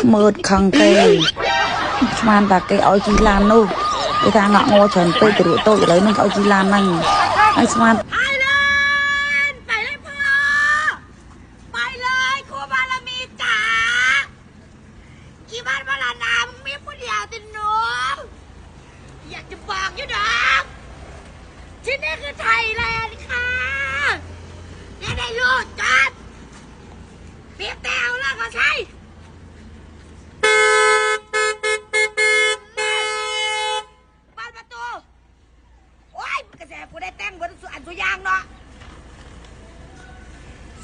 ខ្មើតខឹងគេស្មានតាគេឲ្យជីឡាននោះគេថាងាក់ងោច្រើនពេកទៅរក់តូចឥឡូវនេះឲ្យជីឡានហ្នឹងហើយស្មានบอกอยู่ดอกที่นี่คือไทยแลนด์ค่ะ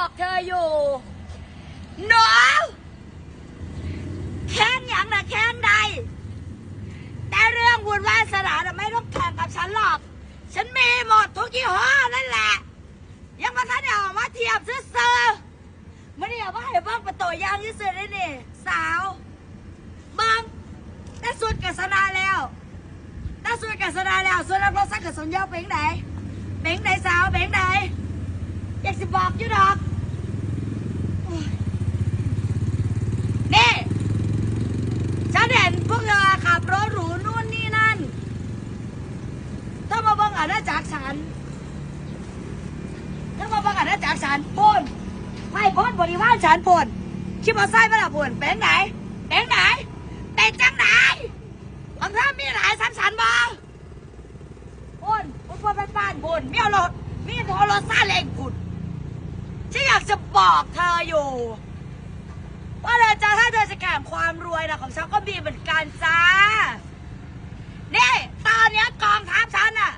บอกเธออยู่หนูแค้นอย่างนะแค้นใด แต่เรื่องบุญวาสนาไม่ต้องแข่งกับฉันหรอก ฉันมีหมดทุกยี่ห้อนั่นแหละ ยังมาทันได้ออกมาเทียบซื้อเซอร์ไม่ได้เอามาให้บ้างประตูยางที่สุดเลยนี่สาวบังได้สุดกัสนาแล้วได้สุดกัสนาแล้วส่วนรับรถสักกับสนเยาเป็นไหนเบ้งไหนสาวเบ้งไหนอยากสิบอกยู่ดอกโอ้ยนี่ฉันเห็นพวกเธอขับรถหรูนู่นนี่นั่น ถ้ามาเบัง อาณาจักรฉันถ้ามาบังอาณาจักรฉันปนไม่ปนบริวารฉันปนคิดว่าไส้มาละปนเป็นไหนเป็นไหนเป็นจังไหนบางท่านมีหลายสันสันบ้างบุญบุญบุญเป็นบ้านบุญมีเอารถมีโทรศัพท์เล็กบุญฉันอยากจะบอกเธออยู่ ว่าเธอจะถ้าเธอจะแข่งความรวยนะของฉันก็มีเหมือนกันจ้านี่ตอนเนี้ยกองทัพฉันอะ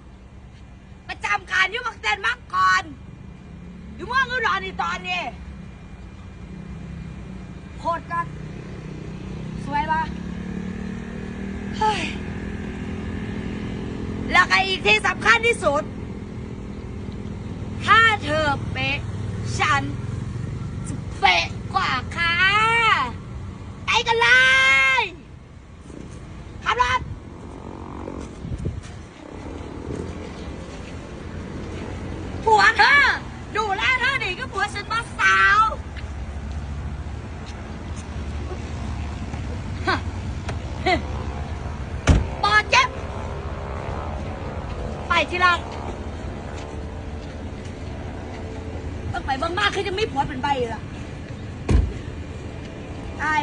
ประจำการอยุ่มักเต้นมักก่อน รอนี่ตอนนี้โคตรกันสวยปะเฮ้ยแล้วก็อีกที่สำคัญที่สุด ถ้าเธอเป๊ะ ฉันจะเป๊ะกว่าค่ะไปกันเลยขับรถผัวเธอ ดูแลเธอดีก็ผัวฉันมาสาวฮะฮะปอดเจ็บ ไป ที่รักต้องไปบ้างมากคือจะไม่ผัวเป็นใบล่ะตาย